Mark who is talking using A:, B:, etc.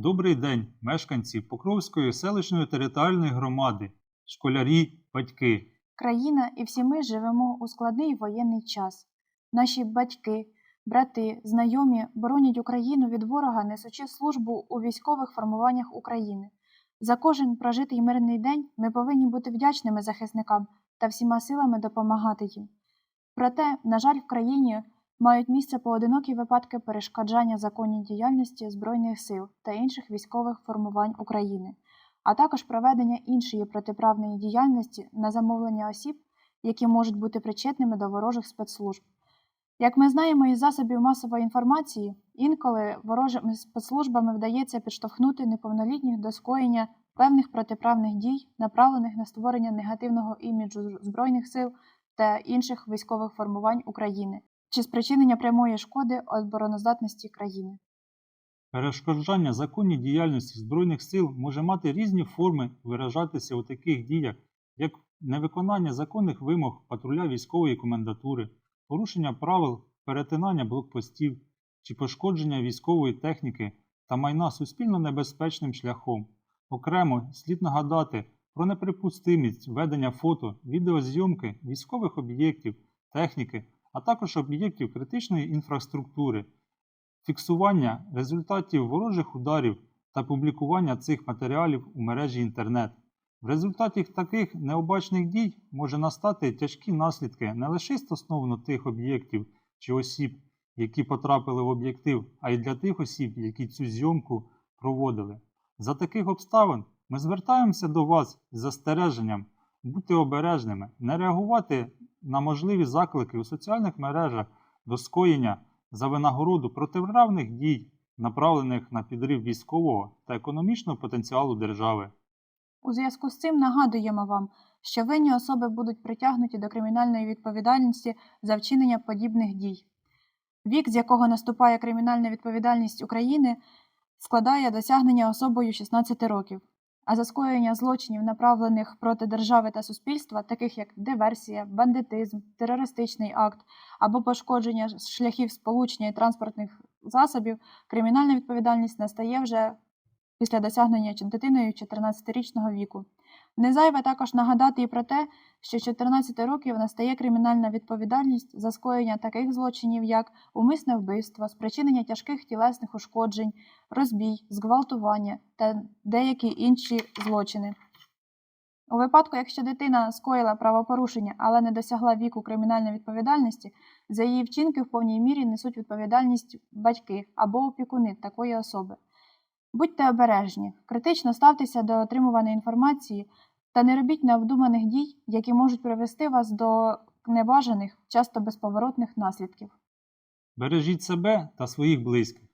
A: Добрий день, мешканці Покровської селищної територіальної громади, школярі, батьки.
B: Країна і всі ми живемо у складний воєнний час. Наші батьки, брати, знайомі боронять Україну від ворога, несучи службу у військових формуваннях України. За кожен прожитий мирний день ми повинні бути вдячними захисникам та всіма силами допомагати їм. Проте, на жаль, в країні мають місце поодинокі випадки перешкоджання законній діяльності Збройних сил та інших військових формувань України а також проведення іншої протиправної діяльності на замовлення осіб, які можуть бути причетними до ворожих спецслужб. Як ми знаємо із засобів масової інформації, інколи ворожими спецслужбами вдається підштовхнути неповнолітніх до скоєння певних протиправних дій, направлених на створення негативного іміджу Збройних сил та інших військових формувань України чи спричинення прямої шкоди обороноздатності країни.
A: Перешкоджання законній діяльності Збройних сил може мати різні форми виражатися у таких діях, як невиконання законних вимог патруля військової комендатури, порушення правил перетинання блокпостів чи пошкодження військової техніки та майна суспільно небезпечним шляхом. Окремо слід нагадати про неприпустимість ведення фото, відеозйомки військових об'єктів, техніки, а також об'єктів критичної інфраструктури фіксування результатів ворожих ударів та публікування цих матеріалів у мережі інтернет. В результаті таких необачних дій може настати тяжкі наслідки не лише стосовно тих об'єктів чи осіб, які потрапили в об'єктив, а й для тих осіб, які цю зйомку проводили. За таких обставин ми звертаємося до вас з застереженням бути обережними, не реагувати на можливі заклики у соціальних мережах до скоєння за винагороду протиправних дій, направлених на підрив військового та економічного потенціалу держави.
B: У зв'язку з цим нагадуємо вам, що винні особи будуть притягнуті до кримінальної відповідальності за вчинення подібних дій. Вік, з якого наступає кримінальна відповідальність України, складає досягнення особою 16 років, а за скоєння злочинів, направлених проти держави та суспільства, таких як диверсія, бандитизм, терористичний акт або пошкодження шляхів сполучення і транспортних засобів, кримінальна відповідальність настає вже після досягнення дитиною 14-річного віку. Не зайве також нагадати і про те, що з 14 років настає кримінальна відповідальність за скоєння таких злочинів, як умисне вбивство, спричинення тяжких тілесних ушкоджень, розбій, зґвалтування та деякі інші злочини. У випадку, якщо дитина скоїла правопорушення, але не досягла віку кримінальної відповідальності, за її вчинки в повній мірі несуть відповідальність батьки або опікуни такої особи. Будьте обережні, критично ставтеся до отримуваної інформації та не робіть необдуманих дій, які можуть привести вас до небажаних, часто безповоротних наслідків.
A: Бережіть себе та своїх близьких.